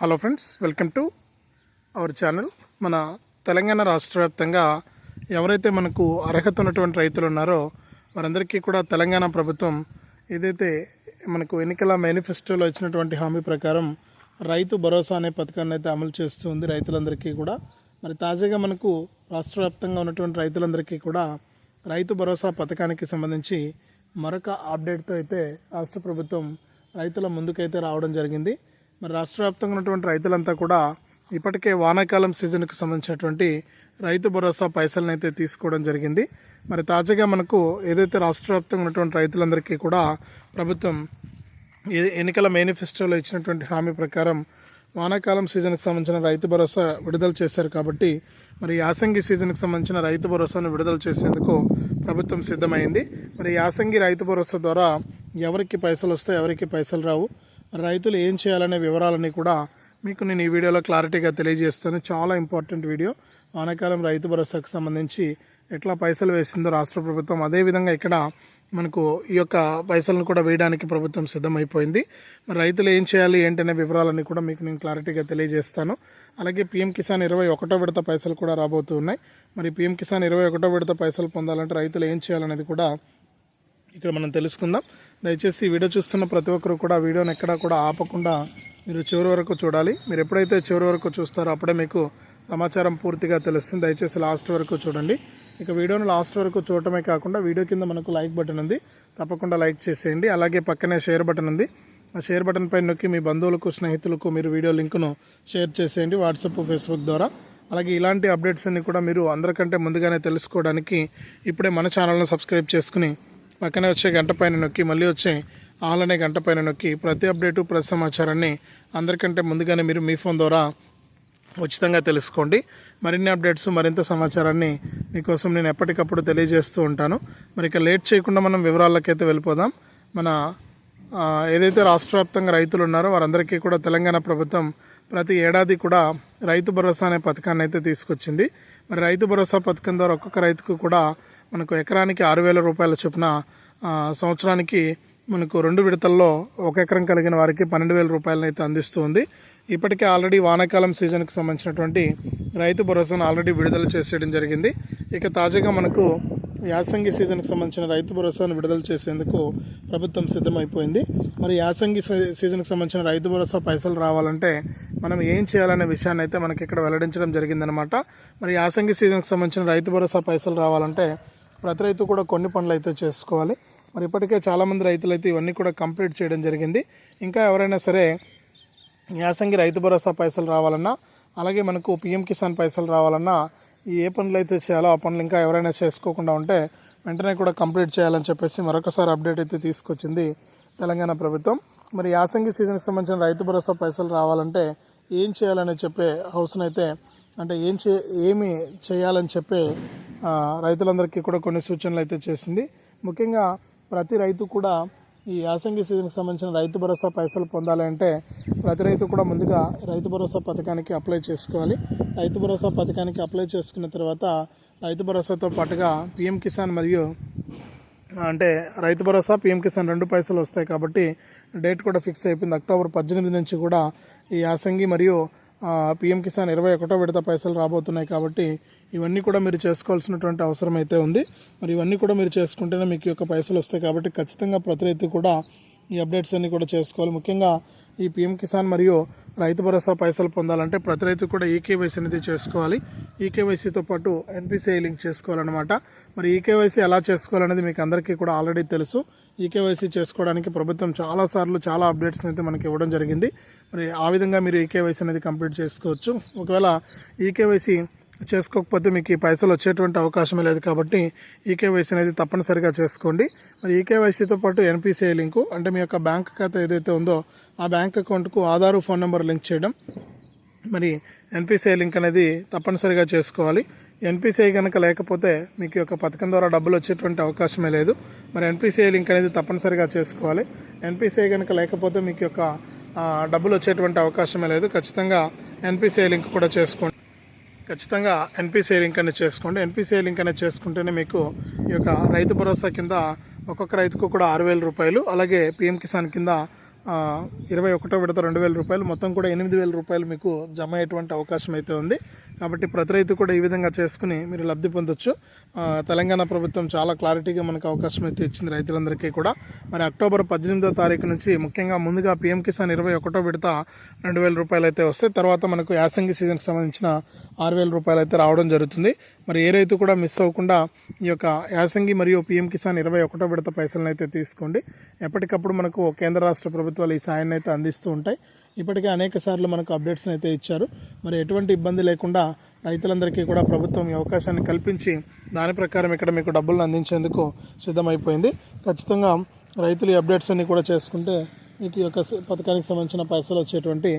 Hello friends welcome to our channel మన తెలంగాణ రాష్ట్ర వ్యాప్తంగా ఎవరైతే మనకు అర్హత ఉన్నటువంటి రైతులు ఉన్నారో వారందరికీ కూడా తెలంగాణ ప్రభుత్వం ఏదైతే మనకు ఎన్నికల మేనిఫెస్టోలో ఇచ్చినటువంటి హామీ ప్రకారం రైతు భరోసా అనే పథకాన్ని అయితే అమలు చేస్తుంది రైతులందరికీ కూడా. మరి తాజాగా మనకు రాష్ట్ర వ్యాప్తంగా ఉన్నటువంటి రైతులందరికీ కూడా రైతు భరోసా పథకానికి సంబంధించి మరొక అప్డేట్తో అయితే రాష్ట్ర ప్రభుత్వం రైతుల ముందుకైతే రావడం జరిగింది. మరి రాష్ట్ర వ్యాప్తంగా ఉన్నటువంటి రైతులంతా కూడా ఇప్పటికే వానాకాలం సీజన్కు సంబంధించినటువంటి రైతు భరోసా పైసలను అయితే తీసుకోవడం జరిగింది. మరి తాజాగా మనకు ఏదైతే రాష్ట్ర వ్యాప్తంగా ఉన్నటువంటి రైతులందరికీ కూడా ప్రభుత్వం ఎన్నికల మేనిఫెస్టోలో ఇచ్చినటువంటి హామీ ప్రకారం వానాకాలం సీజన్కి సంబంధించిన రైతు భరోసా విడుదల చేశారు కాబట్టి మరి యాసంగి సీజన్కి సంబంధించిన రైతు భరోసాను విడుదల చేసేందుకు ప్రభుత్వం సిద్ధమైంది. మరి యాసంగి రైతు భరోసా ద్వారా ఎవరికి పైసలు వస్తాయి ఎవరికి పైసలు రావు? రైతులు ఏం చేయాలనే వివరాలన్నీ కూడా మీకు నేను ఈ వీడియోలో క్లారిటీగా తెలియజేస్తాను. చాలా ఇంపార్టెంట్ వీడియో. వానాకాలం రైతు భరోసాకు సంబంధించి ఎట్లా పైసలు వేసిందో రాష్ట్ర ప్రభుత్వం అదేవిధంగా ఇక్కడ మనకు ఈ యొక్క పైసలను కూడా వేయడానికి ప్రభుత్వం సిద్ధమైపోయింది. మరి రైతులు ఏం చేయాలి ఏంటనే వివరాలన్నీ కూడా మీకు నేను క్లారిటీగా తెలియజేస్తాను. అలాగే పీఎం కిసాన్ ఇరవై ఒకటో విడత పైసలు కూడా రాబోతూ ఉన్నాయి మరి పీఎం కిసాన్ ఇరవై ఒకటో విడత పైసలు పొందాలంటే రైతులు ఏం చేయాలనేది కూడా ఇక్కడ మనం తెలుసుకుందాం. దయచేసి ఈ వీడియో చూస్తున్న ప్రతి ఒక్కరు కూడా వీడియోని ఎక్కడా కూడా ఆపకుండా మీరు చివరి వరకు చూడాలి. మీరు ఎప్పుడైతే చివరి వరకు చూస్తారో అప్పుడే మీకు సమాచారం పూర్తిగా తెలుస్తుంది. దయచేసి లాస్ట్ వరకు చూడండి. ఇక వీడియోని లాస్ట్ వరకు చూడటమే కాకుండా వీడియో కింద మనకు లైక్ బటన్ ఉంది. తప్పకుండా లైక్ చేసేయండి. అలాగే పక్కనే షేర్ బటన్ ఉంది. ఆ షేర్ బటన్ పై నొక్కి మీ బంధువులకు స్నేహితులకు మీరు వీడియో లింక్ను షేర్ చేసేయండి వాట్సాప్ ఫేస్బుక్ ద్వారా. అలాగే ఇలాంటి అప్డేట్స్ అన్ని కూడా మీరు అందరికంటే ముందుగానే తెలుసుకోవడానికి ఇప్పుడే మన ఛానల్ను సబ్స్క్రైబ్ చేసుకుని పక్కనే వచ్చే గంట పైన నొక్కి మళ్ళీ వచ్చే ఆల్ అనే గంట పైన నొక్కి ప్రతి అప్డేటు ప్రతి సమాచారాన్ని అందరికంటే ముందుగానే మీరు మీ ఫోన్ ద్వారా ఉచితంగా తెలుసుకోండి. మరిన్ని అప్డేట్స్ మరింత సమాచారాన్ని మీకోసం నేను ఎప్పటికప్పుడు తెలియజేస్తూ ఉంటాను. మరి ఇక లేట్ చేయకుండా మనం వివరాలకైతే వెళ్ళిపోదాం. మన ఏదైతే రాష్ట్ర వ్యాప్తంగా రైతులు ఉన్నారో వారందరికీ కూడా తెలంగాణ ప్రభుత్వం ప్రతి ఏడాది కూడా రైతు భరోసా అనే పథకాన్ని అయితే తీసుకొచ్చింది. మరి రైతు భరోసా పథకం ద్వారా ఒక్కొక్క రైతుకు కూడా మనకు ఎకరానికి ఆరు వేల రూపాయల చొప్పున సంవత్సరానికి మనకు రెండు విడతల్లో ఒక ఎకరం కలిగిన వారికి పన్నెండు వేల రూపాయలను అయితే అందిస్తుంది ఇప్పటికే ఆల్రెడీ వానాకాలం సీజన్కి సంబంధించినటువంటి రైతు భరోసాను ఆల్రెడీ విడుదల చేసేయడం జరిగింది. ఇక తాజాగా మనకు యాసంగి సీజన్కి సంబంధించిన రైతు భరోసాను విడుదల చేసేందుకు ప్రభుత్వం సిద్ధమైపోయింది. మరి యాసంగి సీజన్కి సంబంధించిన రైతు భరోసా పైసలు రావాలంటే మనం ఏం చేయాలనే విషయాన్ని అయితే మనకి ఇక్కడ వెల్లడించడం జరిగిందనమాట మరి యాసంగి సీజన్కి సంబంధించిన రైతు భరోసా పైసలు రావాలంటే ప్రతి రైతు కూడా కొన్ని పనులు అయితే చేసుకోవాలి. మరి ఇప్పటికే చాలామంది రైతులు అయితే ఇవన్నీ కూడా కంప్లీట్ చేయడం జరిగింది. ఇంకా ఎవరైనా సరే యాసంగి రైతు భరోసా పైసలు రావాలన్నా అలాగే మనకు పిఎం కిసాన్ పైసలు రావాలన్నా ఈ ఏ పనులు అయితే చేయాలో ఆ పనులు ఇంకా ఎవరైనా చేసుకోకుండా ఉంటే వెంటనే కూడా కంప్లీట్ చేయాలని చెప్పేసి మరొకసారి అప్డేట్ అయితే తీసుకొచ్చింది తెలంగాణ ప్రభుత్వం. మరి యాసంగి సీజన్కి సంబంధించిన రైతు భరోసా పైసలు రావాలంటే ఏం చేయాలని చెప్పే హౌస్ని అయితే అంటే ఏం చే ఏమి చేయాలని చెప్పే రైతులందరికీ కూడా కొన్ని సూచనలు అయితే చేసింది. ముఖ్యంగా ప్రతి రైతు కూడా ఈ యాసంగి సీజన్కి సంబంధించిన రైతు భరోసా పైసలు పొందాలి అంటే ప్రతి రైతు కూడా ముందుగా రైతు భరోసా పథకానికి అప్లై చేసుకోవాలి. రైతు భరోసా పథకానికి అప్లై చేసుకున్న తర్వాత రైతు భరోసాతో పాటుగా పిఎం కిసాన్ మరియు అంటే రైతు భరోసా పిఎం కిసాన్ రెండు పైసలు వస్తాయి కాబట్టి డేట్ కూడా ఫిక్స్ అయిపోయింది. అక్టోబర్ పద్దెనిమిది నుంచి కూడా ఈ యాసంగి మరియు పిఎం కిసాన్ ఇరవై ఒకటో విడత పైసలు రాబోతున్నాయి కాబట్టి ఇవన్నీ కూడా మీరు చేసుకోవాల్సినటువంటి అవసరం అయితే ఉంది. మరి ఇవన్నీ కూడా మీరు చేసుకుంటేనే మీకు యొక్క పైసలు వస్తాయి కాబట్టి ఖచ్చితంగా ప్రతి రైతు కూడా ఈ అప్డేట్స్ అన్నీ కూడా చేసుకోవాలి. ముఖ్యంగా ఈ పిఎం కిసాన్ మరియు రైతు భరోసా పైసలు పొందాలంటే ప్రతి రైతు కూడా ఈకేవైసీ అనేది చేసుకోవాలి. ఈకేవైసీతో పాటు ఎన్పిసిఐ లింక్ చేసుకోవాలన్నమాట. మరి ఈకేవైసీ ఎలా చేసుకోవాలనేది మీకు అందరికీ కూడా ఆల్రెడీ తెలుసు. ఈకేవైసీ చేసుకోవడానికి ప్రభుత్వం చాలాసార్లు చాలా అప్డేట్స్ అయితే మనకి ఇవ్వడం జరిగింది. మరి ఆ విధంగా మీరు ఈకేవైసీ అనేది కంప్లీట్ చేసుకోవచ్చు. ఒకవేళ ఈకేవైసీ చేసుకోకపోతే మీకు ఈ పైసలు వచ్చేటువంటి అవకాశమే లేదు కాబట్టి ఈకేవైసీ అనేది తప్పనిసరిగా చేసుకోండి. మరి ఈకేవైసీతో పాటు ఎన్పిసిఐ లింకు అంటే మీ యొక్క బ్యాంక్ ఖాతా ఏదైతే ఉందో ఆ బ్యాంక్ అకౌంట్కు ఆధారు ఫోన్ నెంబర్ లింక్ చేయడం. మరి ఎన్పిసిఐ లింక్ అనేది తప్పనిసరిగా చేసుకోవాలి. ఎన్పిసిఐ కనుక లేకపోతే మీకు ఈ యొక్క పథకం ద్వారా డబ్బులు వచ్చేటువంటి అవకాశమే లేదు. మరి ఎన్పిసిఐ లింక్ అనేది తప్పనిసరిగా చేసుకోవాలి. ఎన్పిసిఐ కనుక లేకపోతే మీకు యొక్క డబ్బులు వచ్చేటువంటి అవకాశమే లేదు. ఖచ్చితంగా ఎన్పిసిఐ లింక్ కూడా చేసుకోండి. ఖచ్చితంగా ఎన్పిసిఐ లింక్ అనేది చేసుకోండి. ఎన్పిసిఐ లింక్ అనేది చేసుకుంటేనే మీకు ఈ యొక్క రైతు భరోసా కింద ఒక్కొక్క రైతుకు కూడా ఆరు వేల రూపాయలు అలాగే పిఎం కిసాన్ కింద ఇరవై ఒకటో విడత రెండు వేల రూపాయలు మొత్తం కూడా ఎనిమిది వేల రూపాయలు మీకు జమ అయ్యేటువంటి అవకాశం అయితే ఉంది. కాబట్టి ప్రతి రైతు కూడా ఈ విధంగా చేసుకుని మీరు లబ్ధి పొందొచ్చు. తెలంగాణ ప్రభుత్వం చాలా క్లారిటీగా మనకు అవకాశం అయితే ఇచ్చింది రైతులందరికీ కూడా. మరి అక్టోబర్ పద్దెనిమిదో తారీఖు నుంచి ముఖ్యంగా ముందుగా పీఎం కిసాన్ ఇరవై ఒకటో విడత రెండు వేల రూపాయలు అయితే వస్తాయి తర్వాత మనకు యాసంగి సీజన్కి సంబంధించిన ఆరు వేల రూపాయలు అయితే రావడం జరుగుతుంది. మరి ఏ రైతు కూడా మిస్ అవ్వకుండా ఈ యొక్క యాసంగి మరియు పీఎం కిసాన్ ఇరవై ఒకటో విడత పైసలను అయితే తీసుకోండి. ఎప్పటికప్పుడు మనకు కేంద్ర రాష్ట్ర ప్రభుత్వాలు ఈ సాయాన్ని అయితే అందిస్తూ ఉంటాయి. ఇప్పటికే అనేక సార్లు మనకు అప్డేట్స్ అయితే ఇచ్చారు. మరి ఎటువంటి ఇబ్బంది లేకుండా రైతులందరికీ కూడా ప్రభుత్వం ఈ అవకాశాన్ని కల్పించి దాని ప్రకారం ఇక్కడ మీకు డబ్బులను అందించేందుకు సిద్ధమైపోయింది. ఖచ్చితంగా రైతులు ఈ అప్డేట్స్ అన్ని కూడా చేసుకుంటే మీకు ఈ యొక్క పథకానికి సంబంధించిన పైసలు వచ్చేటువంటి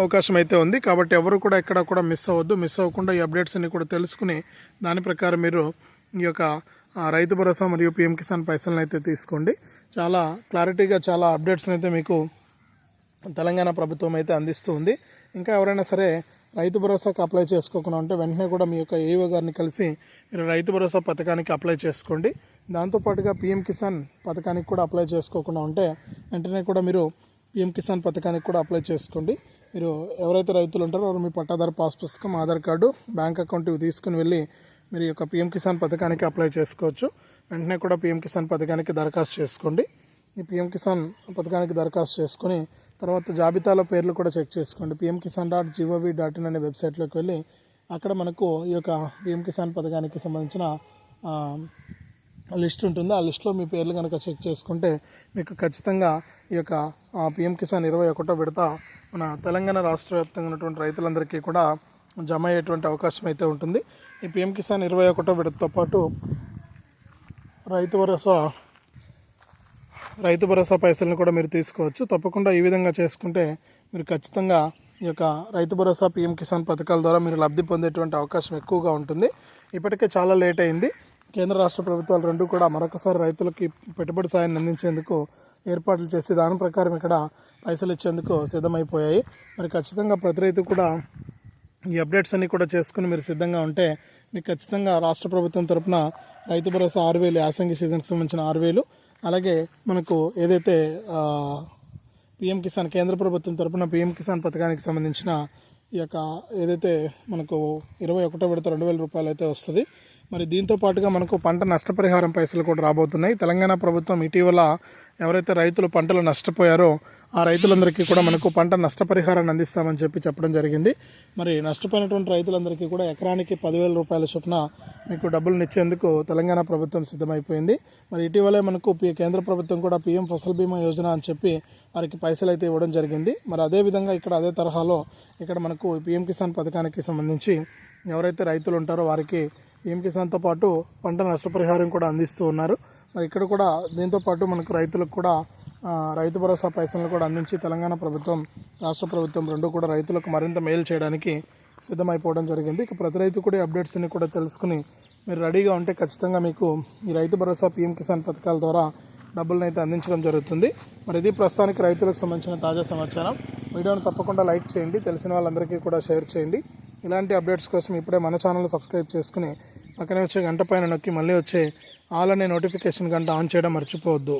అవకాశం అయితే ఉంది. కాబట్టి ఎవరు కూడా ఎక్కడ కూడా మిస్ అవ్వద్దు. మిస్ అవ్వకుండా ఈ అప్డేట్స్ అన్ని కూడా తెలుసుకుని దాని ప్రకారం మీరు ఈ యొక్క రైతు భరోసా మరియు పిఎం కిసాన్ పైసలను అయితే తీసుకోండి. చాలా క్లారిటీగా చాలా అప్డేట్స్ని అయితే మీకు తెలంగాణ ప్రభుత్వం అయితే అందిస్తూ ఉంది. ఇంకా ఎవరైనా సరే రైతు భరోసాకు అప్లై చేసుకోకుండా ఉంటే వెంటనే కూడా మీ యొక్క ఏఓ గారిని కలిసి మీరు రైతు భరోసా పథకానికి అప్లై చేసుకోండి. దాంతోపాటుగా పిఎం కిసాన్ పథకానికి కూడా అప్లై చేసుకోకుండా ఉంటే వెంటనే కూడా మీరు పిఎం కిసాన్ పథకానికి కూడా అప్లై చేసుకోండి. మీరు ఎవరైతే రైతులు ఉంటారో వారు మీ పట్టాదారు పాస్ పుస్తకం ఆధార్ కార్డు బ్యాంక్ అకౌంట్ ఇవి తీసుకుని వెళ్ళి మీరు ఈ యొక్క పిఎం కిసాన్ పథకానికి అప్లై చేసుకోవచ్చు. వెంటనే కూడా పిఎం కిసాన్ పథకానికి దరఖాస్తు చేసుకోండి. ఈ పిఎం కిసాన్ పథకానికి దరఖాస్తు చేసుకుని తర్వాత జాబితాలో పేర్లు కూడా చెక్ చేసుకోండి. PM Kisan dot gov dot in అనే వెబ్సైట్లోకి వెళ్ళి అక్కడ మనకు ఈ యొక్క పిఎం కిసాన్ పథకానికి సంబంధించిన లిస్ట్ ఉంటుంది. ఆ లిస్ట్లో మీ పేర్లు కనుక చెక్ చేసుకుంటే మీకు ఖచ్చితంగా ఈ యొక్క పిఎం కిసాన్ ఇరవై ఒకటో విడత మన తెలంగాణ రాష్ట్ర వ్యాప్తంగా ఉన్నటువంటి రైతులందరికీ కూడా జమ అయ్యేటువంటి అవకాశం అయితే ఉంటుంది. ఈ పిఎం కిసాన్ ఇరవై ఒకటో విడతతో పాటు రైతు భరోసా రైతు భరోసా పైసలను కూడా మీరు తీసుకోవచ్చు. తప్పకుండా ఈ విధంగా చేసుకుంటే మీరు ఖచ్చితంగా ఈ యొక్క రైతు భరోసా పీఎం కిసాన్ పథకాల ద్వారా మీరు లబ్ధి పొందేటువంటి అవకాశం ఎక్కువగా ఉంటుంది. ఇప్పటికే చాలా లేట్ అయింది. కేంద్ర రాష్ట్ర ప్రభుత్వాలు రెండు కూడా మరొకసారి రైతులకి పెట్టుబడి సాయాన్ని అందించేందుకు ఏర్పాట్లు చేసి దాని ప్రకారం ఇక్కడ పైసలు ఇచ్చేందుకు సిద్ధమైపోయాయి. మరి ఖచ్చితంగా ప్రతి రైతు కూడా ఈ అప్డేట్స్ అన్నీ కూడా చేసుకుని మీరు సిద్ధంగా ఉంటే మీకు ఖచ్చితంగా రాష్ట్ర ప్రభుత్వం తరపున రైతు భరోసా ఆరు వేలు యాసంగి సీజన్కి సంబంధించిన ఆరు వేలు అలాగే మనకు ఏదైతే పిఎం కిసాన్ కేంద్ర ప్రభుత్వం తరపున పిఎం కిసాన్ పథకానికి సంబంధించిన ఈ యొక్క ఏదైతే మనకు ఇరవై ఒకటో విడత రెండు వేల రూపాయలు అయితే వస్తుంది మరి దీంతో పాటుగా మనకు పంట నష్టపరిహారం పైసలు కూడా రాబోతున్నాయి. తెలంగాణ ప్రభుత్వం ఇటీవల ఎవరైతే రైతులు పంటలు నష్టపోయారో ఆ రైతులందరికీ కూడా మనకు పంట నష్టపరిహారాన్ని అందిస్తామని చెప్పి చెప్పడం జరిగింది. మరి నష్టపోయినటువంటి రైతులందరికీ కూడా ఎకరానికి పదివేల రూపాయల చొప్పున మీకు డబ్బులను ఇచ్చేందుకు తెలంగాణ ప్రభుత్వం సిద్ధమైపోయింది. మరి ఇటీవలే మనకు కేంద్ర ప్రభుత్వం కూడా పీఎం ఫసల్ బీమా యోజన అని చెప్పి వారికి పైసలు అయితే ఇవ్వడం జరిగింది. మరి అదే విధంగా ఇక్కడ అదే తరహాలో ఇక్కడ మనకు పీఎం కిసాన్ పథకానికి సంబంధించి ఎవరైతే రైతులు ఉంటారో వారికి పీఎం కిసాన్తో పాటు పంట నష్టపరిహారం కూడా అందిస్తూ ఉన్నారు. మరి ఇక్కడ కూడా దీంతో పాటు మనకు రైతులకు కూడా రైతు భరోసా పైసలను కూడా అందించి తెలంగాణ ప్రభుత్వం రాష్ట్ర ప్రభుత్వం రెండు కూడా రైతులకు మరింత మేలు చేయడానికి సిద్ధమైపోవడం జరిగింది. ఇక ప్రతి రైతు కూడా అప్డేట్స్ని కూడా తెలుసుకుని మీరు రెడీగా ఉంటే ఖచ్చితంగా మీకు ఈ రైతు భరోసా పీఎం కిసాన్ పథకాల ద్వారా డబ్బులను అయితే అందించడం జరుగుతుంది. మరి ఇది ప్రస్తుతానికి రైతులకు సంబంధించిన తాజా సమాచారం. వీడియోను తప్పకుండా లైక్ చేయండి తెలిసిన వాళ్ళందరికీ కూడా షేర్ చేయండి. ఇలాంటి అప్డేట్స్ కోసం ఇప్పుడే మన ఛానల్ సబ్స్క్రైబ్ చేసుకుని పక్కనే వచ్చే గంట పైన నొక్కి మళ్ళీ వచ్చే ఆల్ అనే నోటిఫికేషన్ గంట ఆన్ చేయడం మర్చిపోవద్దు.